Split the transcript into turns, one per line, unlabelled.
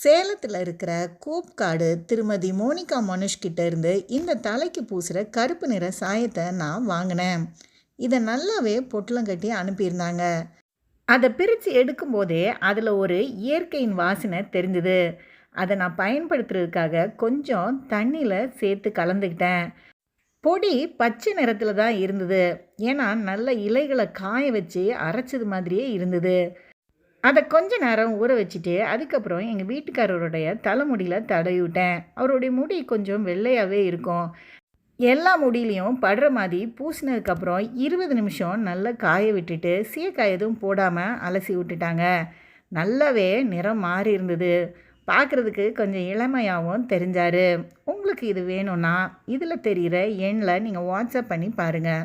சேலத்தில் இருக்கிற கூப்காடு திருமதி மோனிகா மனுஷ்கிட்ட இருந்து இந்த தலைக்கு பூசுகிற கருப்பு நிற சாயத்தை நான் வாங்கினேன். இதை நல்லாவே பொட்டலம் கட்டி அனுப்பியிருந்தாங்க. அதை பிரித்து எடுக்கும்போதே அதில் ஒரு இயற்கையின் வாசனை தெரிஞ்சுது. அதை நான் பயன்படுத்துறதுக்காக கொஞ்சம் தண்ணியில் சேர்த்து கலந்துக்கிட்டேன். பொடி பச்சை நிறத்தில் தான் இருந்தது. ஏன்னா நல்ல இலைகளை காய வச்சு அரைச்சது மாதிரியே இருந்தது. அதை கொஞ்ச நேரம் ஊற வச்சுட்டு அதுக்கப்புறம் எங்கள் வீட்டுக்காரருடைய தலைமுடியில் தடவி விட்டேன் அவருடைய முடி கொஞ்சம் வெள்ளையாகவே இருக்கும். எல்லா முடியிலையும் படுற மாதிரி பூசினதுக்கப்புறம் இருபது நிமிஷம் நல்லா காய விட்டுட்டு சீக்காய் எதுவும் போடாமல் அலசி விட்டுட்டாங்க. நல்லாவே நிறம் மாறி இருந்தது. பார்க்குறதுக்கு கொஞ்சம் இளமையாகவும் தெரிஞ்சார். உங்களுக்கு இது வேணும்னா இதில் தெரிகிற எண்ணில் நீங்கள் வாட்ஸ்அப் பண்ணி பாருங்கள்